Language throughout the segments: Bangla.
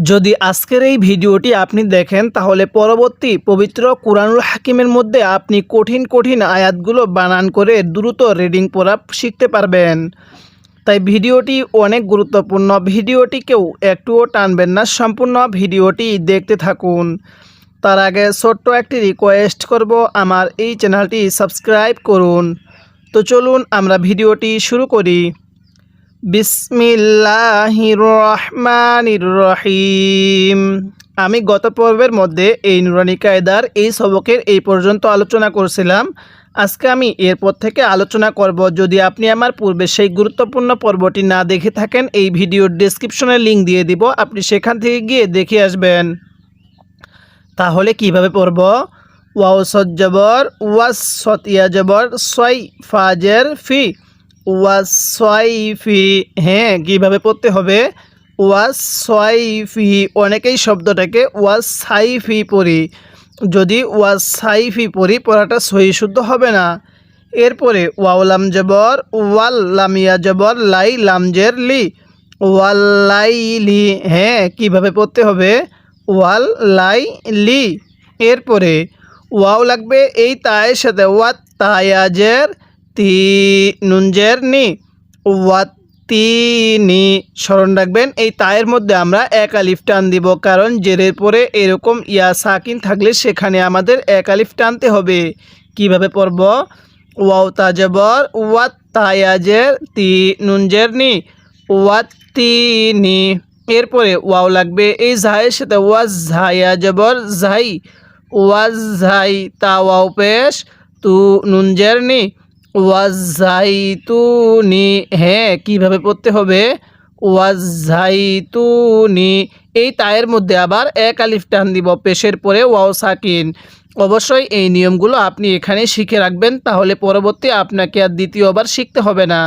যদি আজকের এই ভিডিওটি আপনি দেখেন, তাহলে পরবর্তী পবিত্র কোরআনুল হাকিমের মধ্যে আপনি কঠিন কঠিন আয়াতগুলো বানান করে দ্রুত রিডিং পড়া শিখতে পারবেন। তাই ভিডিওটি অনেক গুরুত্বপূর্ণ। ভিডিওটিকেও একটুও টানবেন না। সম্পূর্ণ ভিডিওটি দেখতে থাকুন। তার আগে ছোট্ট একটি রিকোয়েস্ট করব আমার এই চ্যানেলটি সাবস্ক্রাইব করুন। তো চলুন আমরা ভিডিওটি শুরু করি। বিসমিল্লাহির রহমানির রহিম আমি গত পর্বের মধ্যে এই নুরানি কায়দার এই সবকের এই পর্যন্ত আলোচনা করছিলাম। আজকে আমি এরপর থেকে আলোচনা করব। যদি আপনি আমার পূর্বে সেই গুরুত্বপূর্ণ পর্বটি না দেখে থাকেন, এই ভিডিওর ডেসক্রিপশনে লিঙ্ক দিয়ে দিব। আপনি সেখান থেকে গিয়ে দেখে আসবেন। তাহলে কীভাবে পড়ব? ওয়াও সজ্জবর, ওয়াস সতিয়া জবর সই ফাজের ফি। ওয়াস সই হ্যাঁ কীভাবে পড়তে হবে? ওয়াস সই অনেকেই শব্দটাকে ওয়াস সাই পড়ি। যদি ওয়াস সাই পড়ি, পড়াটা সহি শুদ্ধ হবে না। এরপরে ওয়াও লাম জবর ওয়াল লামিয়া জবর, লাই লামজের লি। ওয়াল লাই লি হ্যাঁ কীভাবে পড়তে হবে? ওয়াল লাই লি এরপরে, ওয়াও লাগবে এই তায়ের সাথে, ওয়াত তায়াজের তি নুনজের নি ওয়াত তিনি স্মরণ রাখবেন, এই তায়ের মধ্যে আমরা এক আলিফ টান দিব, কারণ জেরের পরে এরকম ইয়া সাকিন থাকলে সেখানে আমাদের এক আলিফ টানতে হবে। কীভাবে পড়ব? ওয়াও তাজবর, ওয়াত তায়াজের তি নুনজের নি ওয়াত তিনি এরপরে ওয়াও লাগবে, এই ঝাইয়ের সাথে ওয়াজ ঝাইয়া জবর ঝাই, ওয়াজ ঝাই তা ওয়াও পেশ তু নুনজের নি ওয়াজ ঝাই তু নি হ্যাঁ কীভাবে পড়তে হবে? ওয়াজ ঝাই এই তায়ের মধ্যে আবার এক আলিফ টান দিব পেশের পরে ওয়াও সাকিন। অবশ্যই এই নিয়মগুলো আপনি এখানে শিখে রাখবেন, তাহলে পরবর্তী আপনাকে আর দ্বিতীয়বার শিখতে হবে না।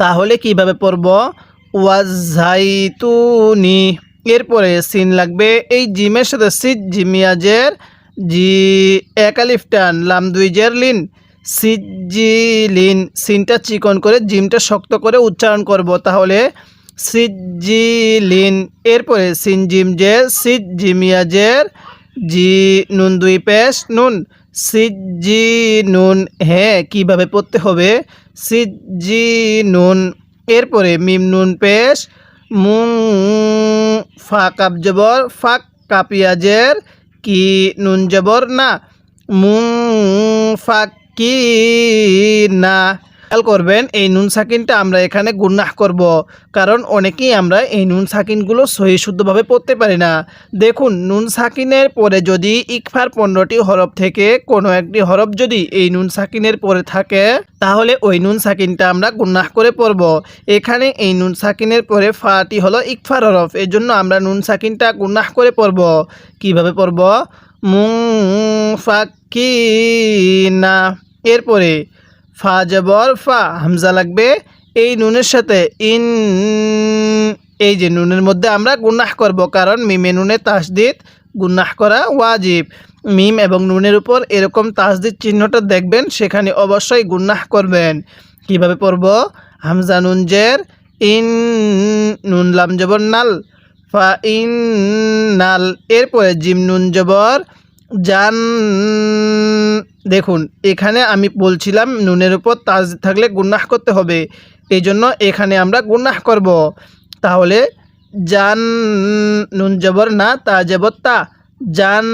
তাহলে কীভাবে পড়ব? ওয়াজাইতুনি, এরপরে সিন লাগবে এই জিমের সাথে সিদ জিমিয়াজের জি, এক আলিফ টান, লাম দুই জের লিন সিজিলিন, সিনটা চিকন করে, জিমটা শক্ত করে উচ্চারণ করব। তাহলে সিজিলিন, এরপরে সিন জিম জের সিদ জিমিয়াজের জি নুন দুই পেশ, নুন সিজি নুন হ্যাঁ কীভাবে পড়তে হবে? সিজি নুন এরপরে মিম নুন পেশ, মুং, ফা কাপ জবর ফাক কাপিয়াজের কি নুন জবর, না, মুং ফাক না? করবেন, এই নুন সাকিনটা আমরা এখানে গুন্নাহ করব। কারণ অনেকেই আমরা এই নুন সাকিনগুলো সহি শুদ্ধভাবে পড়তে পারি না। দেখুন, নুন সাকিনের পরে যদি ইকফার পনেরোটি হরফ থেকে কোনো একটি হরফ যদি এই নুন সাকিনের পরে থাকে, তাহলে ওই নুন সাকিনটা আমরা গুন্নাহ করে পড়ব। এখানে এই নুন সাকিনের পরে ফাটি হলো ইকফার হরফ এই জন্য আমরা নুন সাকিনটা গুন্নাহ করে পড়ব। কীভাবে পড়ব? ফাকিনা এরপরে ফা জবর ফা, হামজা লাগবে, এই নুনের সাথে ইন, এই যে নুনের মধ্যে আমরা গুনাহ করব, কারণ মিমে নুনে তাসদিদ, গুনাহ করা ওয়াজিব। মিম এবং নুনের উপর এরকম তাসদিদ চিহ্নটা দেখবেন, সেখানে অবশ্যই গুনাহ করবেন। কীভাবে পড়ব? হামজা নুন জের, ইন, নুন লাম জবর নাল, ফা ইন নাল। এরপরে জিম নুন জবর, জান দেখুন, এখানে আমি বলছিলাম নুনের উপর তাজ থাকলে গুন্নাহ করতে হবে। এই জন্য এখানে আমরা গুন্নাহ করব। তাহলে জান নুন জবর না তা জবর তা। জান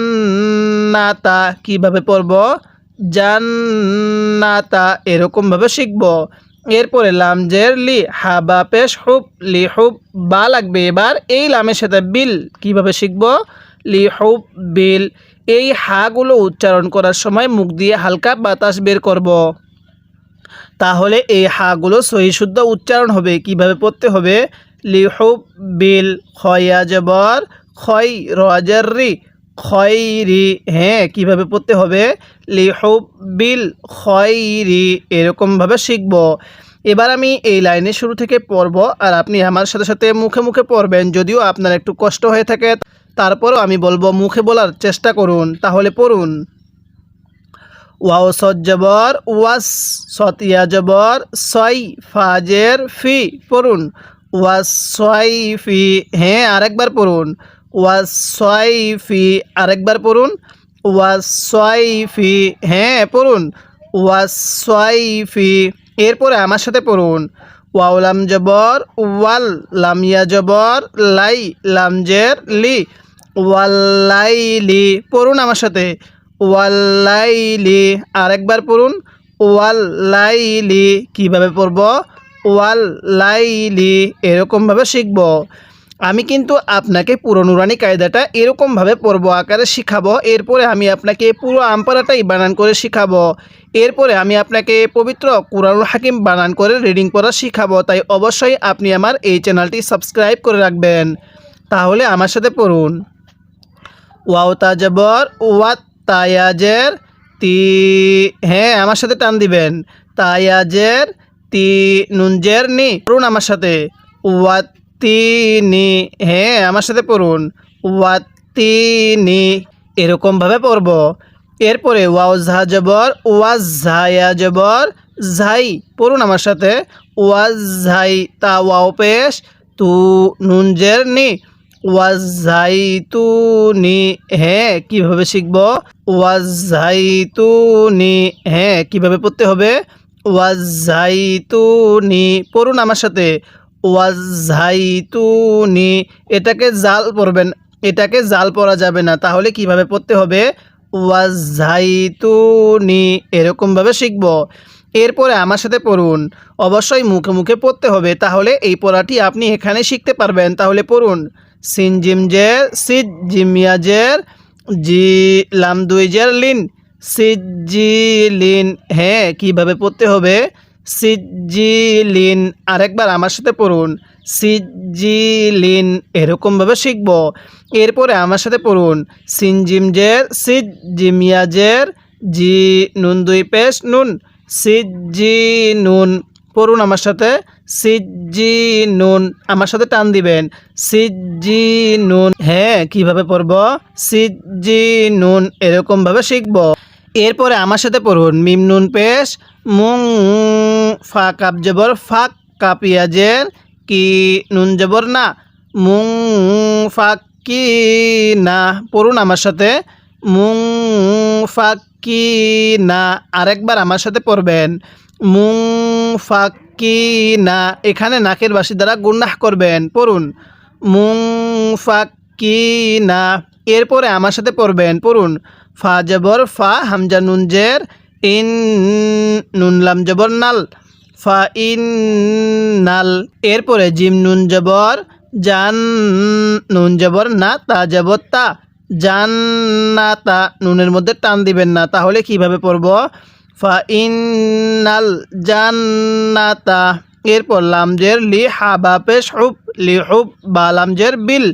না তা কীভাবে পড়ব? জান না তা এরকমভাবে শিখব। এরপরে লামজের লি হাবা পেশ হুব, লি হুব, বা লাগবে। এবার এই লামের সাথে বিল কীভাবে শিখব? লি হুব, বিল এই হাগুলো উচ্চারণ করার সময় মুখ দিয়ে হালকা বাতাস বের করব। তাহলে এই হাগুলো সহি শুদ্ধ উচ্চারণ হবে। কীভাবে পড়তে হবে? লিহুব বিল খয়া জবর খয় রাজার রি খয়রি হ্যাঁ কীভাবে পড়তে হবে? লিহুব বিল খয়রি এরকমভাবে শিখব। এবার আমি এই লাইনের শুরু থেকে পড়ব। আর আপনি আমার সাথে সাথে মুখে মুখে পড়বেন, যদিও আপনার একটু কষ্ট হয়ে থাকে। তারপরও আমি বলব, মুখে বলার চেষ্টা করুন, তাহলে পড়ুন। ওয়াও সজ্জবর ওয়াস সতিয়া জবর, সই ফাজের ফি, পড়ুন। ওয়াস সই ফি হ্যাঁ আরেকবার পড়ুন। ওয়াসয়ফি আরেকবার পড়ুন। ওয়াস সই ফি হ্যাঁ পড়ুন। ওয়াস সই ফি, এরপরে আমার সাথে পড়ুন। ওয়াউলাম জবর, ওয়াল লামিয়া জবর, লাই লামজের লি। ওয়াল্লাইলি পড়ুন আমার সাথে। ওয়াল্লাইলি আরেকবার পড়ুন। ওয়াল্লাইলি কীভাবে পড়ব? ওয়াল্লাইলি এরকমভাবে শিখব। আমি কিন্তু আপনাকে পুরো নুরানি কায়দাটা এরকমভাবে পর্ব আকারে শিখাবো। এরপরে আমি আপনাকে পুরো আমপারাটাই বানান করে শিখাবো। এরপরে আমি আপনাকে পবিত্র কুরআনুল হাকিম বানান করে রিডিং পড়া শিখাবো, তাই অবশ্যই আপনি আমার এই চ্যানেলটি সাবস্ক্রাইব করে রাখবেন। তাহলে আমার সাথে পড়ুন। ওয়াও তাজবর, ওয়াত তায়াজের তি হ্যাঁ আমার সাথে টান দিবেন। তায়াজের তি, নুনজের নি, পড়ুন আমার সাথে। ওয়াত্তিনি হ্যাঁ আমার সাথে পড়ুন। ওয়াত্তিনি এরকমভাবে পড়ব। এরপরে ওয়াও ঝা জবর, ওয়াজ জবর, ঝাই, পড়ুন আমার সাথে, ওয়াজ ঝাই তা ওয়াও পেশ, তু নুন নুনজের নি ওয়াজাইতুনি হ্যাঁ কীভাবে শিখব? ওয়াজাইতুনি হ্যাঁ কীভাবে পড়তে হবে? ওয়াজাইতুনি পড়ুন আমার সাথে ওয়াজাইতুনি এটাকে জাল পড়বেন, এটাকে জাল পড়া যাবে না, তাহলে কীভাবে পড়তে হবে? ওয়াজাইতুনি, এরকমভাবে শিখব। এরপরে আমার সাথে পড়ুন। অবশ্যই মুখে মুখে পড়তে হবে, তাহলে এই পড়াটি আপনি এখানে শিখতে পারবেন। তাহলে পড়ুন। সিন জিম জের সিদ জিমিয়াজের জি লাম দুই জের লিন, সিজি লিন। হ্যাঁ কীভাবে পড়তে হবে? সিজি লিন। আরেকবার আমার সাথে পড়ুন। সিজি লিন এরকমভাবে শিখব। এরপরে আমার সাথে পড়ুন। সিন জিম জের সিদ জিমিয়াজের জি নুন। দুই পেশ নুন সিজি নুন পড়ুন আমার সাথে। সিজি নুন আমার সাথে টান দিবেন। সিজি নুন হ্যাঁ কীভাবে পড়ব? সিজি নুন এরকমভাবে শিখব। এরপরে আমার সাথে পড়ুন। মিম নুন পেশ মুং, ফা কাপ জবর ফাক কাপিয়াজের কি নুন জবর না মুং ফাক কি না পড়ুন আমার সাথে মুং ফাক না আরেকবার আমার সাথে পড়বেন মুং ফাক না এখানে নাকের বাসি দ্বারা গুন্নাহ করবেন, পড়ুন মুং ফাক কি না এরপরে আমার সাথে পড়বেন, পড়ুন, ফা জবর ফা হামজা নুন জের, ইন নুন লাম জবর নাল ফা এরপরে জিম নুন জবর, জান নুন জবর, না তা জবর, তা। জান্নাতা নুনের মধ্যে টান দিবেন না। তাহলে কীভাবে পড়ব? ফা ইন্নাল জান্নাতা এরপর লামজের লি হাবা পেশ হুব লি হুব বা লামজের বিল।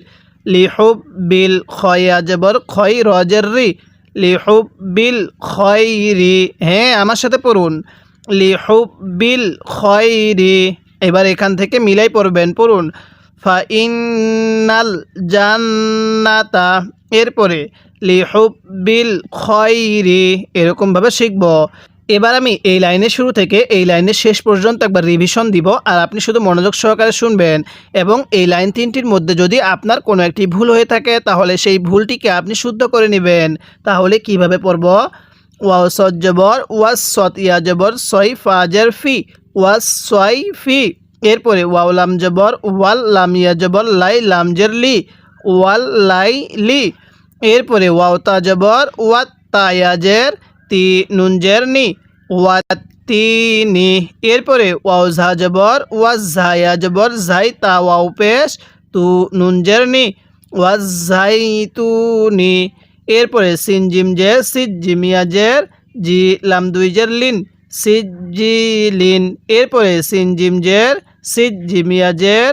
লি হুব বিল খয়া জবর, খয় রজের রি। লি হুব বিল খয় রি। হ্যাঁ আমার সাথে পড়ুন। লি হুব বিল খয় এবার এখান থেকে মিলাই পড়বেন, পড়ুন। ফা ইন্নাল জান্নাতা। এরপরে লিহুব বিল খয়রি, এরকমভাবে শিখব। এবার আমি এই লাইনের শুরু থেকে এই লাইনের শেষ পর্যন্ত একবার রিভিশন দিব, আর আপনি শুধু মনোযোগ সহকারে শুনবেন। এবং এই লাইন তিনটির মধ্যে যদি আপনার কোনো একটি ভুল হয়ে থাকে, তাহলে সেই ভুলটিকে আপনি শুদ্ধ করে নেবেন। তাহলে কীভাবে পড়ব? ওয়াও সজ্জবর ওয়াস সত ইয়া জবর সই ফাজের ফি ওয়াস সই ফি এরপরে ওয়াও লাম জবর ওয়াল লাম ইয়া জবর লাই লামজের লি ওয়াল লাই লি এরপরে ওয়াও তা জবর ওয়াত তায়াজের তি নুনজের নি ওয়াতিনি এরপরে ওয়াও ঝা জবর ওয়াজ ঝায়া জবর ঝাই তা ওয়াও পেশ তু নুনজের নি ওয়াজ ঝাই তু নি এরপরে সিন জিম জে সিজ জিমিয়াজের জি লাম দুই জের লিন সিজ জি লিন এরপরে সিন জিম জের সিজ জিমিয়াজের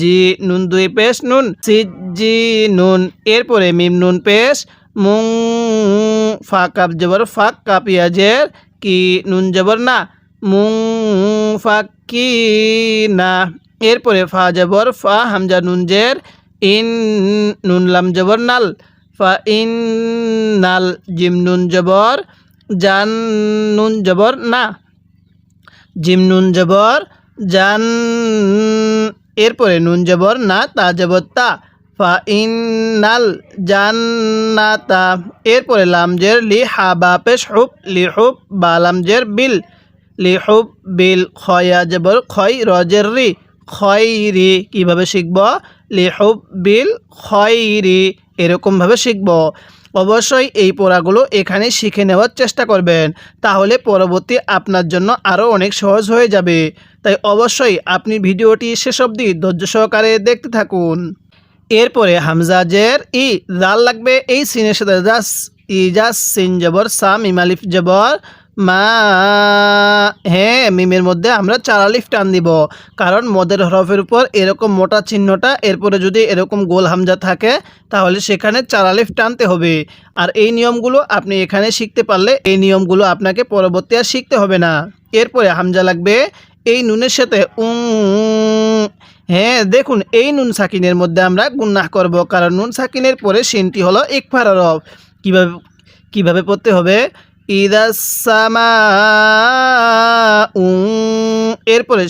জি নুন দুই পেশ নুন সিজ নুন এরপরে মিম নুন পেশ, মুং ফা কাপ জবর ফাক কাপ ইয়াজের কি নুন জবর না, মুং ফা কি না এরপরে ফা জবর ফা হামজা নুন জের, ইন নুন লাম জবর নাল। ফা ইন নাল জিম নুন জবর জান নুন জবর না। জিম নুন জবর জান এরপরে নুন জবর না, তা জবর তা। ফা ইন্নাল জান্নাতা এরপরে লামজের লি হা বা পেশ হুব, লি হুব বা লামজের বিল। লি হুব বিল খয়া জবর খয় রজের রি। খয়রি কীভাবে শিখব? লি হুব বিল খয়রি এরকমভাবে শিখব। অবশ্যই এই পড়াগুলো এখানে শিখে নেওয়ার চেষ্টা করবেন। তাহলে পরবর্তী আপনার জন্য আরও অনেক সহজ হয়ে যাবে। তাই অবশ্যই আপনি ভিডিওটি শেষ অবধি ধৈর্য সহকারে দেখতে থাকুন। এরপরে হামজাজের ই জাল লাগবে এই সিনের সাথে জাস ইজাস সিন জবর সাম ইমালিফ জবর মা হ্যাঁ মিমের মধ্যে আমরা চার আলিফ টান দিব। কারণ মদের হরফের উপর এরকম মোটা চিহ্নটা, এরপরে যদি এরকম গোল হামজা থাকে, তাহলে সেখানে চার আলিফ টানতে হবে। আর এই নিয়মগুলো আপনি এখানে শিখতে পারলে এই নিয়মগুলো আপনাকে পরবর্তী আর শিখতে হবে না। এরপরে হামজা লাগবে, এই নুনের সাথে উম হ্যাঁ দেখুন, এই নুন সাকিনের মধ্যে আমরা গুন্নাহ করব। কারণ নুন সাকিনের পরে সিনটি হলো ইকফার হরফ কীভাবে কীভাবে পড়তে হবে? ইদাসামা এরপরে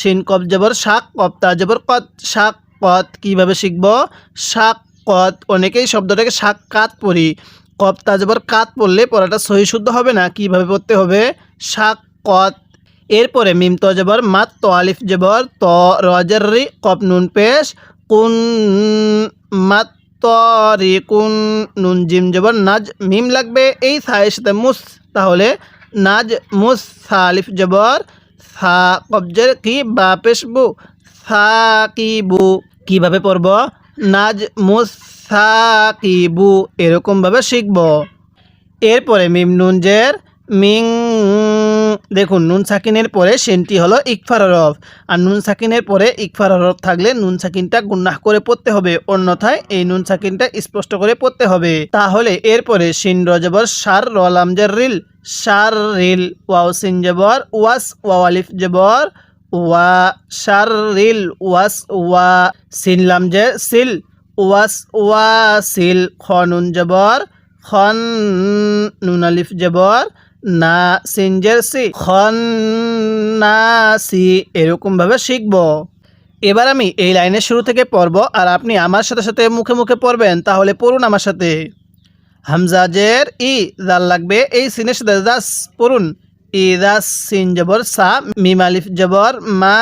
সিন কপ জবর, শাক কপ তা জবর কত, শাক কত, কীভাবে শিখব? শাক কত, অনেকেই শব্দটাকে শাক কাত পড়ি। কপ তা জবর কাত পড়লে পড়াটা সহি শুদ্ধ হবে না? কীভাবে পড়তে হবে? শাক কত। এরপরে মিম তো জবর, মাত তো আলিফ জবর, ত রজর কপ নুন পেশ, কুন মাত তরি কুন নুন, জিম, জবর, নাজ, মিম লাগবে এই সায়ের সাথে মুস। তাহলে নাজ, মুস, সালিফ, জবর, সা, কবজের কি, বা পেশ বু সা কি বু কীভাবে পড়ব? নাজ, মুস সা কি বু এরকমভাবে শিখব। এরপরে মিম, নুন, জের, মিং দেখুন, নুন সাকিনের পরে সেনটি হলো ইকফার হরফ আর নুন সাকিনের পরে ইকফার হরফ থাকলে নুন সাকিনটা গুন্নাহ করে পড়তে হবে, অন্যথায় এই নুন সাকিনটা স্পষ্ট করে পড়তে হবে। তাহলে এরপরে সিন রজবর সার রলামজের রিল, সার রিল, ওয়াও সিন জবর, ওয়াস ওয়ালিফ জবর, ওয়া, সার রিল, ওয়াস, ওয়া, সিন লামজের সিল, ওয়াস, ওয়া, সিল, খ নুন জবর খন নুন আলিফ জবর না সিনজের সি খন না সি এরকমভাবে শিখব। এবার আমি এই লাইনের শুরু থেকে পড়ব আর আপনি আমার সাথে সাথে মুখে মুখে পড়বেন, তাহলে পড়ুন আমার সাথে। হামজাজের ই জাল লাগবে, এই সিনের সাথে দাস পড়ুন। ই দাস সিন জবর, সা, মিম আলিফ জবর, মা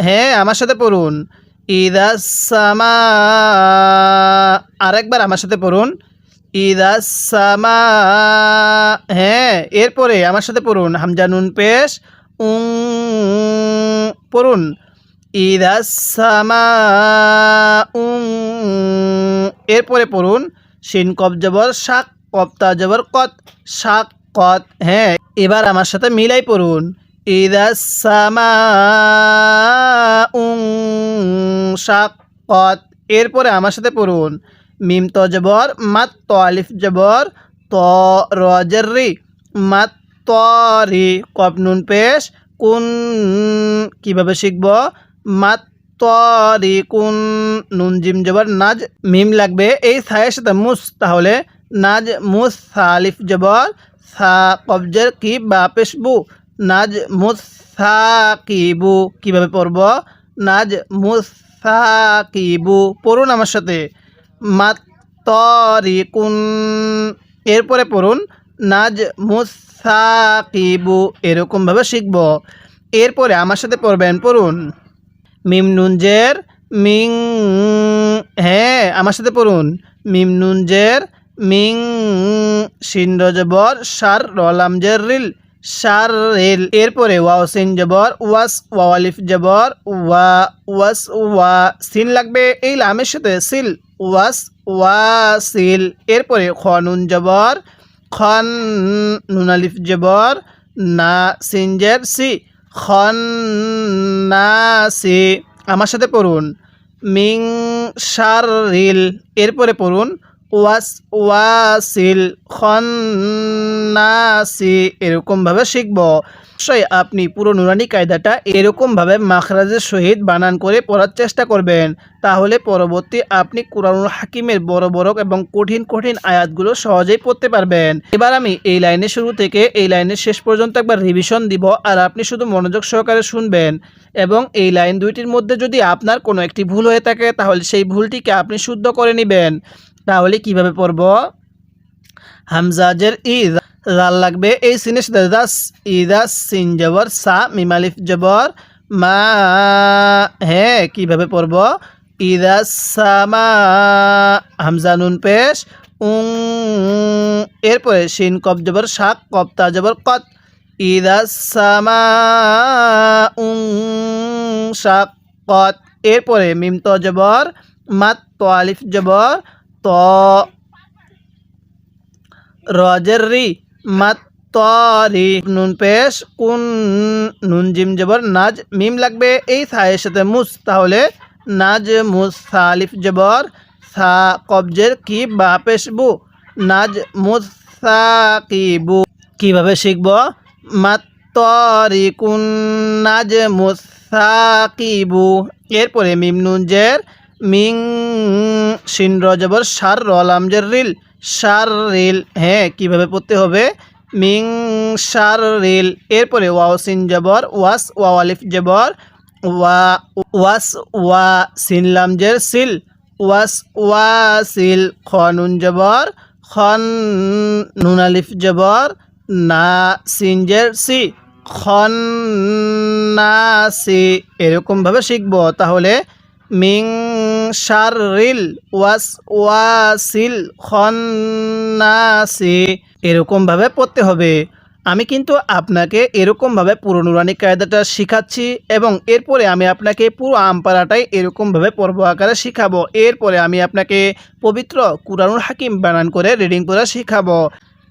হ্যাঁ আমার সাথে পড়ুন। ইদাস সামা, আরেকবার আমার সাথে পড়ুন। ইদাস সামা হ্যাঁ এরপরে আমার সাথে পড়ুন, হামজা নুন পেশ উং পড়ুন ইদাস সামা উং এরপরে পড়ুন, শিন কব জবর, শাক, কপ্তা জবর, কত, শাক, কত হ্যাঁ এবার আমার সাথে মিলাই পড়ুন ইদাস সামা উং শাক, কত, এরপরে আমার সাথে পড়ুন মিম ত জবর, মাত ত জবর, ত রি মাত ত রি নুন পেশ, কুন কীভাবে শিখব? মাত ত রি, কুন নুন জিম জবর, নাজ মিম লাগবে এই সায়ের সাথে মুস, তাহলে নাজ মুস সালিফ জবর, সা কবজের কি বা পেশবু নাজ মুস, সা কিবু কীভাবে পড়ব? নাজ মুস, সা কিবু পড়ুন আমার সাথে। মাত্তরিকুন। এরপরে পড়ুন, নাজ মুসাকিবু, এরকমভাবে শিখব। এরপরে আমার সাথে পড়বেন, পড়ুন। মিম নুনজের মিং হ্যাঁ আমার সাথে পড়ুন। মিম নুনজের মিং সিন রজবর সার রলাম জের রিল, সার রিল। এরপরে ওয়াও সিন জবর, ওয়াস ওয়ালিফ জবর, ওয়া, ওয়াস ওয়া, সিন লাগবে এই লামের সাথে, সিল। ওয়াস, ওয়াসিল। এরপরে খনুন নুন, জবর। খন নুনালিফ জবর। না সিনজের সি। খন না, সি। আমার সাথে পড়ুন। মিং, সার, রিল। এরপরে পড়ুন ওয়াস, ওয়াসিল খন্নাসি, এরকমভাবে শিখব। অবশ্যই আপনি পুরো নুরানি কায়দাটা এরকমভাবে মাখরাজের সহিত বানান করে পড়ার চেষ্টা করবেন। তাহলে পরবর্তী আপনি কোরআনুল হাকিমের বড় বড় এবং কঠিন কঠিন আয়াতগুলো সহজেই পড়তে পারবেন। এবার আমি এই লাইনের শুরু থেকে এই লাইনের শেষ পর্যন্ত একবার রিভিশন দিব আর আপনি শুধু মনোযোগ সহকারে শুনবেন এবং এই লাইন দুইটির মধ্যে যদি আপনার কোনো একটি ভুল হয়ে থাকে তাহলে সেই ভুলটিকে আপনি শুদ্ধ করে নেবেন। তাহলে কীভাবে পড়ব? হামজাজের ই লাল লাগবে। এই সিনে দাস ইদাস সিন, জবর, সা মিমালিফ জবর, মা হ্যাঁ কীভাবে পড়ব? ইদাস সামা, হামজা, নুন, পেশ, উং, এরপরে শিন কব জবর শাক কপ্তা জবর, কত। ইদাস সামা, উং শাক কত। এরপরে মিম, ত, জবর, মাত আলিফ, জবর ত রজের রি মাত তরি নুন পেশ, কুন, নুন জিম জবর, নাজ, মিম লাগবে এই সায়ের সাথে মুস। তাহলে নাজ, মুস, সালিফ জবর, সা কবজের কি বা পেশ বু? নাজ, মুস, সা কি কীভাবে শিখব? মাত্তরি, কুন, নাজ, মুস, সা কি এরপরে মিম, নুন, জের মিং শিন রজবর সার রলামজের রিল, সার রিল হ্যাঁ কীভাবে পড়তে হবে? মিং সার রিল, এরপরে ওয়াও সিন জবর, ওয়াস ওয়া আলিফ জবর, ওয়া, ওয়াস ওয়া সিন লামজের সিল, ওয়াস ওয়া সিল খ নুন জবর খন নুন আলিফ জবর, না সিনজের সি খন না সি, এরকমভাবে শিখব। তাহলে মিং শারিল ওয়াস ওয়াসিল খন্নাসি। এরকমভাবে পড়তে হবে। আমি কিন্তু আপনাকে এরকমভাবে পুরো নুরানি কায়দাটা শিখাচ্ছি এবং এরপরে আমি আপনাকে পুরো আমপাড়াটাই এরকমভাবে পর্ব আকারে শিখাবো। এরপরে আমি আপনাকে পবিত্র কুরআনুল হাকিম বানান করে রিডিং পড়া শিখাবো।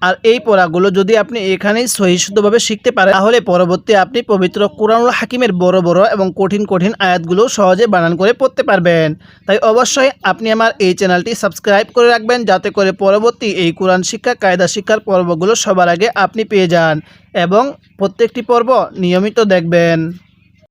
আর এই পড়াগুলো যদি আপনি এখানেই সহিষ্ণুভাবে শিখতে পারেন, তাহলে পরবর্তী আপনি পবিত্র কোরআনুল হাকিমের বড় বড় এবং কঠিন কঠিন আয়াতগুলো সহজে বানান করে পড়তে পারবেন। তাই অবশ্যই আপনি আমার এই চ্যানেলটি সাবস্ক্রাইব করে রাখবেন, যাতে করে পরবর্তী এই কোরআন শিক্ষা, কায়দা শিক্ষার পর্বগুলো সবার আগে আপনি পেয়ে যান এবং প্রত্যেকটি পর্ব নিয়মিত দেখবেন।